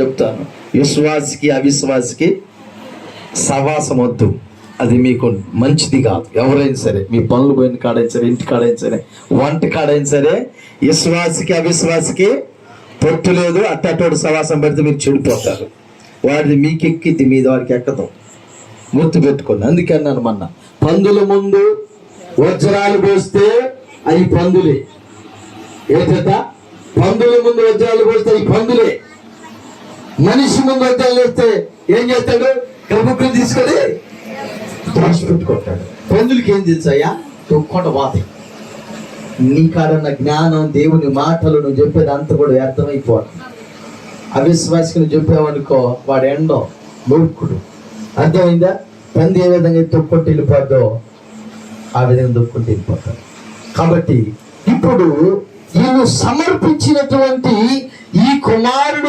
చెప్తాను. విశ్వాసికి అవిశ్వాసికి సవాసమొద్దు అది మీకు మంచిది కాదు. ఎవరైనా సరే మీ పనులు పోయిన కాడైనా సరే ఇంటి కాడైనా సరే వంట కాడైనా సరే విశ్వాసికి అవిశ్వాసికి పొట్టు లేదు అట్టటోడు సవాసం పెడితే మీరు చెడిపోతారు. వాడిది మీకు ఎక్కిద్ది మీద వాడికి ఎక్కదు. గుర్తు పెట్టుకోండి. అందుకే అన్నాను మొన్న. పందుల ముందు వజ్రాలు పోస్తే అవి పందులే. ఏంటట పందుల ముందు వజ్రాలు పోస్తే అవి పందులే. మనిషి ముందు వజ్రాలు ఏం చేస్తాడు? కబుక్కులు తీసుకొని పెట్టుకుంటాడు. పందులకి ఏం తెలుసయ్యా తొక్కొట వాత నీ కాడన్న జ్ఞానం దేవుని మాటలు నువ్వు చెప్పేది అంత కూడా వ్యర్థమైపోవడం అవిశ్వాసికి నువ్వు చెప్పావనుకో వాడు ఎండో మూర్ఖుడు. అర్థమైందా? పంది ఏ విధంగా తొక్కొట్టి వెళ్ళిపోద్దో ఆ విధంగా తొక్కొట్టి వెళ్ళిపోతాడు. కాబట్టి ఇప్పుడు ఈయన సమర్పించినటువంటి ఈ కుమారుడు